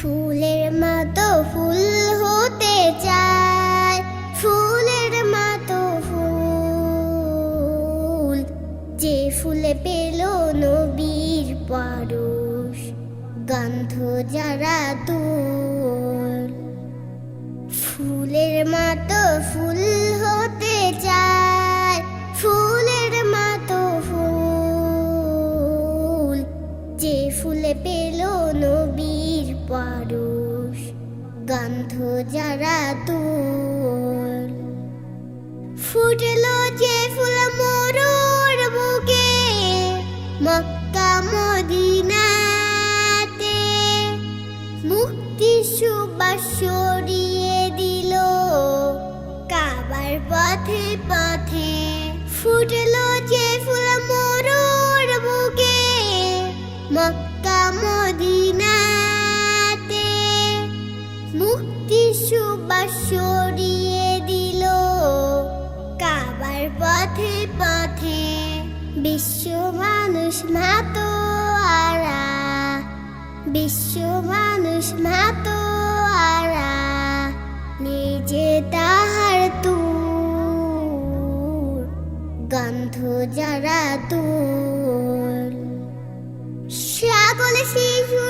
ফুলের মতো ফুল হতে চায়। ফুলের মতো ফুল, যে ফুলে পেল নবীর পরশ, গন্ধ যারা তুল ফুলের মতো ফুল হতে চায়, ফুলের মতো ফুল, যে ফুলে পেল পরশ গন্ধ যারা তুল ফুটলো যে ফুল মোরর বুকে মক্কা মদিনাতে। মুক্তি সুবাস ছড়িয়ে দিল কাবার পথে পথে। ফুটলো মুক্তি সুবাস ছড়িয়ে দিল। কাবার পথে পথে বিশ্ব মানুষ মাতো আরা। বিশ্ব মানুষ মাতো আরা। নিজে তাহার তুর, গন্ধ যারা তুর শিশুর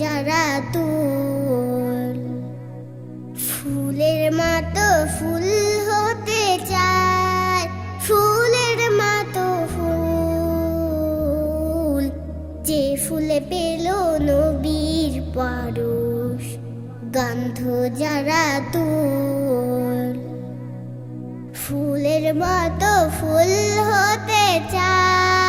যারা তুল ফুলের মতো ফুল হতে চায়, ফুলের মতো ফুল। যে ফুলে পেল নবীর পরশ, গন্ধ যারা তুল ফুলের মতো ফুল হতে চায়।